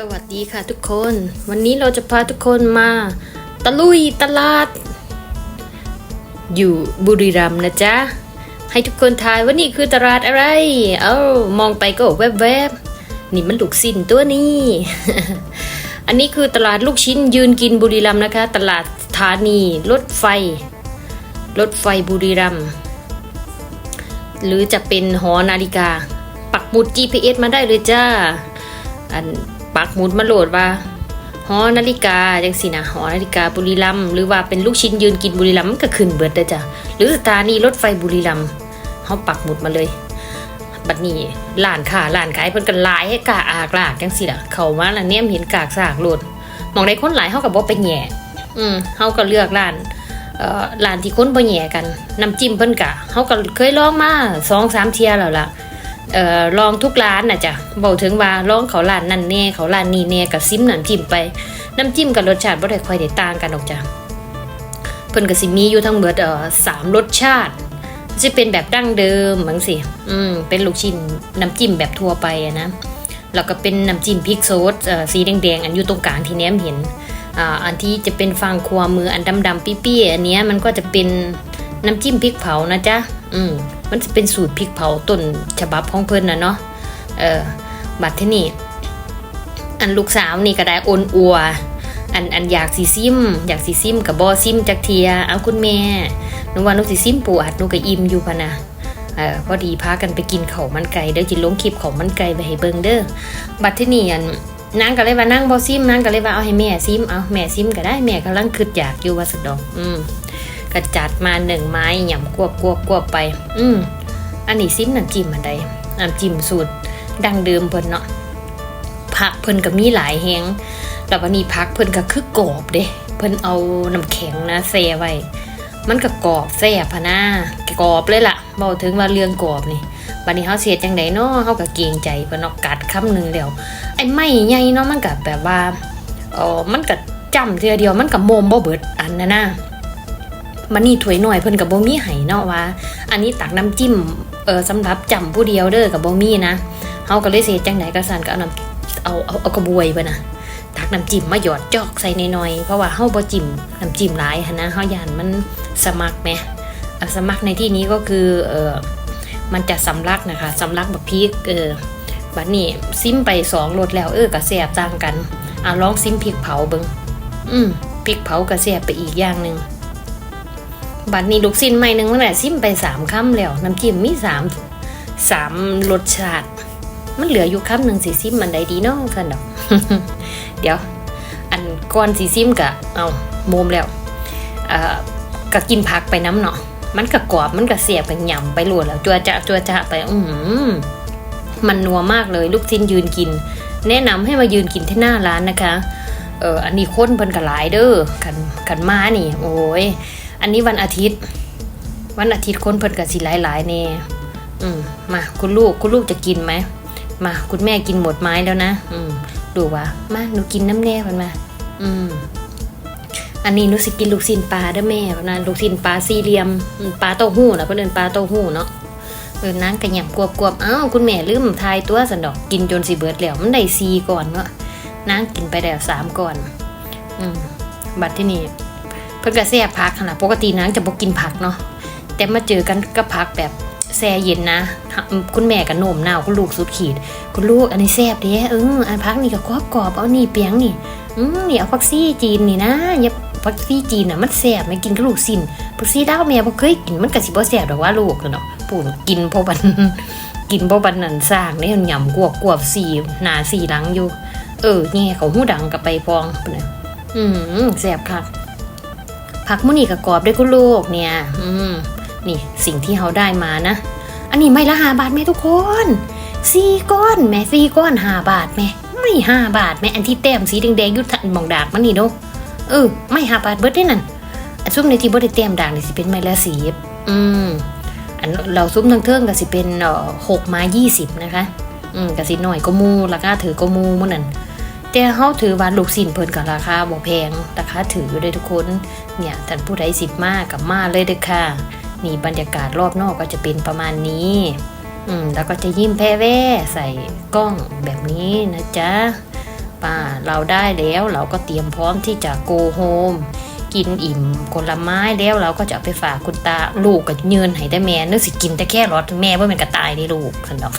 สวัสดีค่ะทุกคน วันนี้เราจะพาทุกคนมา ตะลุยตลาด อยู่บุรีรัมย์นะจ๊ะ ให้ทุกคนทายว่านี่คือตลาดอะไร เอ้ามองไปก็แวบๆนี่มันลูกสิ้นตัวนี้ อันนี้คือตลาดลูกชิ้นยืนกินบุรีรัมย์นะคะ ตลาดสถานีรถไฟ รถไฟบุรีรัมย์หรือจะเป็นหอนาฬิกา ปักหมุด GPS มาได้เลยจ้าอัน ปักหมุดมาโหลดว่าหอนาฬิกาจังสินะหอนาฬิกาบุรีรัมย์หรือว่าเป็นลูกชิ้นยืนกินบุรีรัมย์มันก็ขึ้นเบิดเด้จ้ะหรือสถานีรถไฟบุรีรัมย์เฮาปักหมุดมาเลยบัดนี้ร้านค้าร้านขายเพิ่นก็หลายให้กาอากลากจังสิล่ะเข้ามาล้วเนี่ยเห็นกากซากโลดมองได้คนหลายเฮาก็บ่ไปแย่อืมเฮาก็เลือกร้านเอ่อร้านที่คนบ่แย่กันน้ำจิ้มเพิ่นก็เฮาก็เคยลองมา2-3เทียแล้วล่ะ เอ่อลองทุกร้านนะจ้ะบอกถึงว่าลองเขาร้านนั่นแน่เขาร้านนี้แน่กับซิมน้ำจิ้มไป น้ำจิ้มกับรสชาติบ่ได้ค่อยได้ต่างกันหรอกจ้ะเพิ่นก็สิมีอยู่ทั้งหมดเอ่อสามรสชาติ จะเป็นแบบดั้งเดิมบางสิอืมเป็นลูกชิ้นน้ำจิ้มแบบทั่วไปอะนะแล้วก็เป็นน้ำจิ้มพริกโซสเอ่อสีแดงๆอันอยู่ตรงกลางที่แนมเห็นอ่าอันที่จะเป็นฟังครัวมืออันดำๆปี้ๆอันเนี้ยมันก็จะเป็นน้ำจิ้มพริกเผานะจ๊ะอืม มันจะเป็นสูตรพริกเผาต้นฉบับของเพิ่นนะเนาะเออบัดที่นี่อันลูกสาวนี่ก็ได้โอนอัว อันอันอยากสีซิม อยากสีซิมกับบอซิมจักเทียเอาคุณแม่นูว่านูสีซิมปวดนูก็อิ่มอยู่พะนะเออพอดีพากันไปกินเขามันไก่เด้อจิลงคลิปเขามันไก่ไปให้เบิงเด้อบัดที่นี่อันนางก็เลยว่านั่งบอซิมนางก็เลยว่าเอาให้แม่ซิมเอาแม่ซิมก็ได้แม่กำลังคิดอยากอยู่ว่าสักดอกอืม ก็จัดมาหนึ่งไม้หย่ำกวบกวบกวบไป อืมอันนี้ซิมน้ำจิ้มอันใดน้ำจิ้มสูตรดังเดิมเพิ่นเนาะผักเพิ่นก็มีหลายแฮงแล้ววันนี้ผักเพิ่นก็คือกรอบเด้เพิ่นเอาน้ำแข็งนะแซ่ไว้มันก็กรอบแซ่บพะนะกรอบเลยล่ะเว้าถึงว่าเรื่องกรอบนี่บัดนี้เฮาเสียจังไดเนาะเฮาก็เกรงใจเพิ่นเนาะกัดคำหนึ่งแล้วไอ้ไม้ใหญ่เนาะมันก็แบบว่าเออมันก็จ้ำเทื่อเดียวมันก็โมมบ่เบิดอันนะนะ มันนี่ถวยหน่อยเพิ่นกับบมีให้เนาะว่า อันนี้ตักน้ำจิ้มเออสำหรับจำผู้เดียวเด้อกับบมี่นะเฮาก็เลยสิเฮ็ดจังไดก็สั่นก็เอาน้ำเอาเอาเอากระบวยไปนะตักน้ำจิ้มมาหยอดจอกใส่หน่อยๆเพราะว่าเฮาบ่จิ้มน้ำจิ้มหลายหันนะเฮาย่านมันสมักแหมะสมักในที่นี้ก็คือเออมันจะสำลักนะคะสำลักบักพริกเออบัดนี้ซิมไปสองรสแล้วเออก็แซ่บต่างกันอะลองซิมพริกเผาเบิ่งอืมพริกเผาก็แซ่บไปอีกอย่างหนึ่ง บัดนี้ลูกสิ้นใหม่หนึ่งตั้งแต่ซิมไปสามคำแล้วน้ำจิ้มมีสามสามรสชาติ มันเหลืออยู่คำหนึ่งสีซิมมันใดดีเนาะกันดอก เดี๋ยว อันก่อนสีซิมกะเอาโมมแล้วก็กินผักไปน้ำเนาะมันก็กรอบมันก็เสียบกันหย่ำไปรวดแล้วจัวจะจัวจะไปอือหือมันนัวมากเลยลูกชิ้นยืนกิน แนะนำให้มายืนกินที่หน้าร้านนะคะ เอออันนี้คนเพิ่นก็หลายเด้อกันกันมานี่ โอ้ย อันนี้วันอาทิตย์ วันอาทิตย์คนเพิ่นก็สิหลายๆแน่อืมมาคุณลูกคุณลูกจะกินไหมมาคุณแม่กินหมดไม้แล้วนะ อืมดูว่ามาหนูกินน้ำแน่พิ่นมาอืมอันนี้หนูสิกินลูกชิ้นปลาเด้อแม่พิ่นนะลูกชิ้นปลาสี่เหลี่ยมปลาเต้าหู้นะเพิ่อนปลาเต้าหู้เนาะเออนางกระหยับกวบกวบอ้าวคุณแม่ลืมทายตัวสันดอกกินจนสิเบิดแล้วมันได้สี่ก่อนเนาะนางกินไปแล้วสามก่อน อืมบัดที่นี่ พิ่นก็แซ่ผักขนาดปกตินางจะบ่กินผักเนาะแต่มาเจอกันกับผักแบบแซ่เย็นนะ คุณแม่กับโหนมหนาวคุณลูกสุดขีด คุณลูกอันนี้แซ่บเด้เอออันผักนี่ก็กรอบกรอบเอานี่เปียงนี่อืมนี่เอาผักซี่จีนนี่นะอย่าผักซี่จีนน่ะมันแซ่บไม่กินกับลูกสิ้นผักซี่ดาวแม่บ่เคยกินมันก็สิบ่แซ่บดอกว่าลูกเนาะปู่กินเพราะบันกินเพราะบันนั่นสร้างนี่หย่ำกวบกวบสีหน้าสีหลังอยู่ เออแง่เขาหูดังกับไปพองพุ่นน่ะอืมแซ่บคัก ผักมุนี่กับกรอบด้วยคุลูกเนี่ย อืม นี่สิ่งที่เขาได้มานะ อันนี้ไม่ละหาบาทแม่ทุกคนสี่ก้อนแม่สี่ก้อนหาบาทแม่ไม่ห้าบาทแม่อันที่แต้มสีแดงๆยุทันมองดากมันนี่เนาะเออไม่หาบาทเบิดได้นั่นอันซุ้มในที่บ่ได้แต้มด่างนี่สิเป็นไม้ละสีอืมอันเราซุ้มทั้งเทิงก็สิเป็นหกไม้ยี่สิบนะคะ อืมก็สิหน่อยก็มูราคาถือก็มูมันนั่น แต่เฮาถือว่าลูกสิ้นเพิ่นก็ราคาบ่แพงราคาถืออยู่เด้อทุกคนเนี่ยท่านผู้ใดสิบมากกับมาเลยเด้อค่ะ นี่บรรยากาศรอบนอกก็จะเป็นประมาณนี้อืมแล้วก็จะยิ้มแพ่แว่ใส่กล้องแบบนี้นะจ๊ะปว่าเราได้แล้วเราก็เตรียมพร้อมที่จะ go home กินอิ่มผลไม้แล้วเราก็จะไปฝากคุณตาลูกก็ยืนให้ได้แม่นึกสิกินแต่แค่รอทแม่ว่ามันกระตายนี่ลูกสันดอก